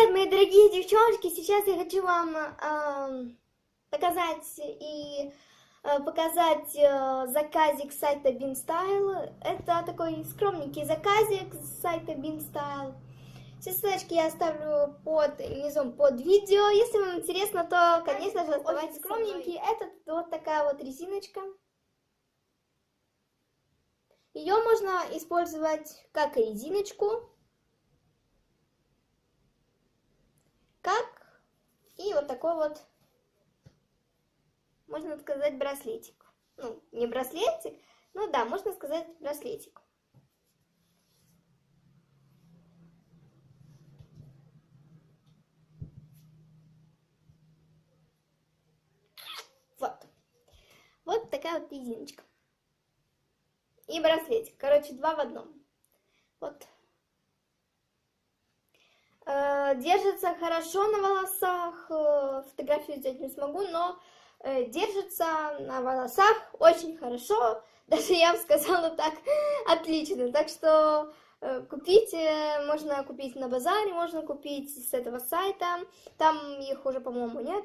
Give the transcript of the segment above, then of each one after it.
Привет, мои дорогие девчонки! Сейчас я хочу вам эм, показать и э, показать э, заказик сайта BeanStyle. Это такой скромненький заказик с сайта BeanStyle. Все ссылочки я оставлю под низом под видео. Если вам интересно, то, конечно же, оставайтесь скромненький. Это вот такая вот резиночка. Ее можно использовать как резиночку, как и вот такой вот, можно сказать, браслетик. Ну, не браслетик, но да, можно сказать браслетик. Вот. Вот такая вот резиночка. И браслетик. Короче, два в одном. Вот. Э, держится хорошо на волосах. Э, фотографию сделать не смогу, но э, держится на волосах очень хорошо. Даже я бы сказала так, отлично. Так что купите, можно купить на базаре, можно купить с этого сайта. Там их уже, по-моему, нет.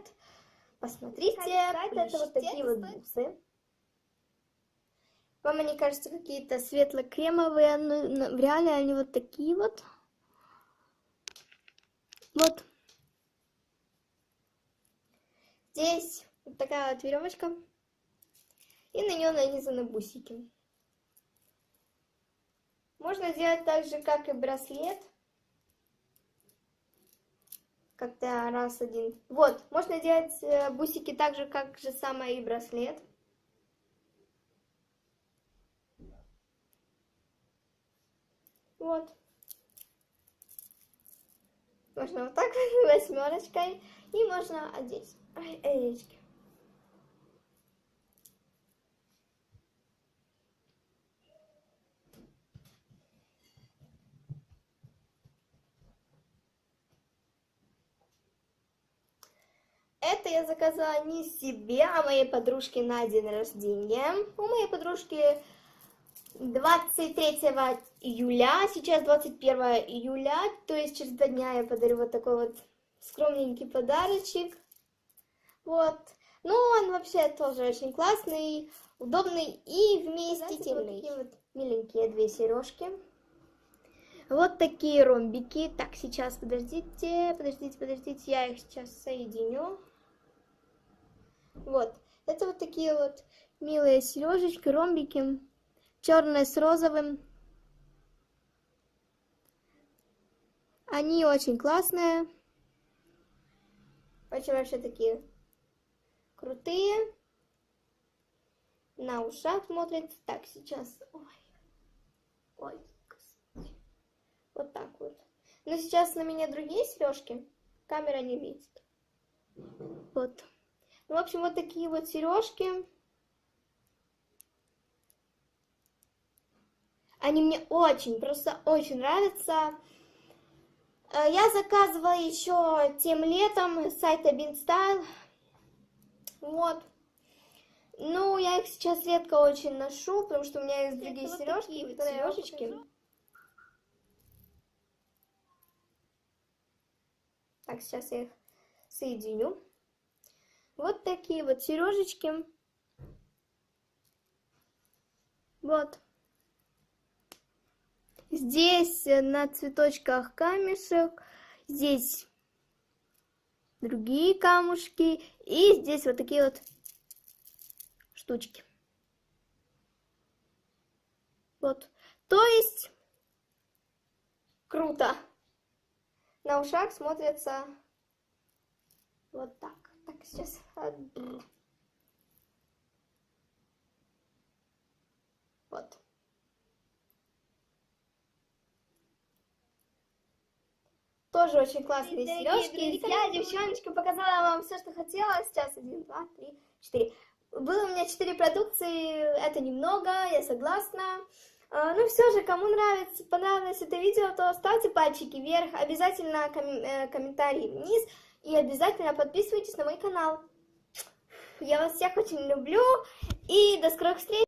Посмотрите. Сайт это вот такие вот бусы. Вам они кажутся какие-то светло-кремовые, но в реале они вот такие вот. Вот. Здесь вот такая вот веревочка. И на нее нанизаны бусики. Можно сделать так же, как и браслет. Как-то раз один. Вот, можно делать э, бусики так же, как же самое и браслет. Вот. Можно вот так восьмерочкой. И можно одеть. Яички. Это я заказала не себе, а моей подружке на день рождения. У моей подружки 23 июля, сейчас 21 июля, то есть через два дня я подарю вот такой вот скромненький подарочек. Вот. Ну, он вообще тоже очень классный, удобный и вместительный. Вот такие вот миленькие две сережки. Вот такие ромбики. Так, сейчас, подождите, подождите, подождите, я их сейчас соединю. Вот. Это вот такие вот милые сережечки, ромбики черное с розовым. Они очень классные. Очень вообще такие крутые. На ушах смотрится. Так, сейчас. Ой. Ой. Вот так вот. Но сейчас на меня другие сережки. Камера не видит. Вот. Ну, в общем, вот такие вот сережки. Они мне очень, просто очень нравятся. Э, я заказывала еще тем летом с сайта BeanStyle. Вот. Ну, я их сейчас редко очень ношу, потому что у меня есть другие вот сережки, вот сережечки. Так, сейчас я их соединю. Вот такие вот сережечки. Вот. Здесь э, на цветочках камешек, здесь другие камушки, и здесь вот такие вот штучки. Вот. То есть, круто. На ушах смотрится вот так. Так, сейчас... Вот. Тоже очень классные сережки. Я, девчоночка, показала вам все, что хотела. Сейчас один, два, три, четыре. Было у меня четыре продукции, это немного, я согласна. А, ну все же, кому нравится, понравилось это видео, то ставьте пальчики вверх, обязательно ком э, комментарии вниз и обязательно подписывайтесь на мой канал. Я вас всех очень люблю и до скорых встреч!